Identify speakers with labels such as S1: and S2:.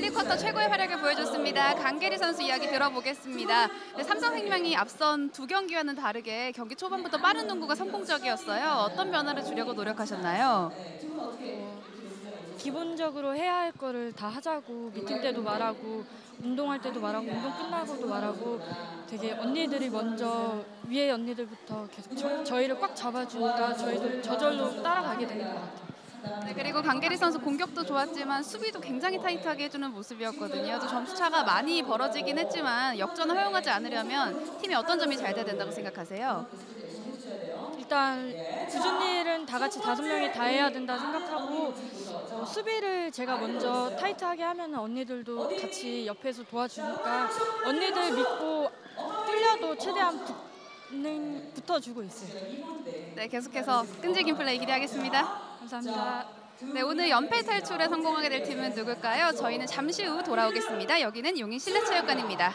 S1: 1, 2쿼터 최고의 활약을 보여줬습니다. 강계리 선수 이야기 들어보겠습니다. 네, 삼성생명이 앞선 두 경기와는 다르게 경기 초반부터 빠른 농구가 성공적이었어요. 어떤 변화를 주려고 노력하셨나요?
S2: 기본적으로 해야 할 거를 다 하자고 미팅 때도 말하고 운동할 때도 말하고 운동 끝나고도 말하고 되게 언니들이 먼저 위에 언니들부터 계속 저, 저희를 꽉 잡아주니까 저희도 저절로 따라가게 되는 것 같아요.
S1: 네, 그리고 강계리 선수 공격도 좋았지만 수비도 굉장히 타이트하게 해주는 모습이었거든요. 또 점수 차가 많이 벌어지긴 했지만 역전을 허용하지 않으려면 팀이 어떤 점이 잘 돼야 된다고 생각하세요?
S2: 일단 굳은 일은 다 같이 다섯 명이 다 해야 된다 생각하고 어, 수비를 제가 먼저 타이트하게 하면 언니들도 같이 옆에서 도와주니까 언니들 믿고 뚫려도 최대한 붙는, 붙어주고 있어요.
S1: 네, 계속해서 끈질긴 플레이 기대하겠습니다.
S2: 감사합니다.
S1: 네, 오늘 연패 탈출에 성공하게 될 팀은 누굴까요? 저희는 잠시 후 돌아오겠습니다. 여기는 용인 실내체육관입니다.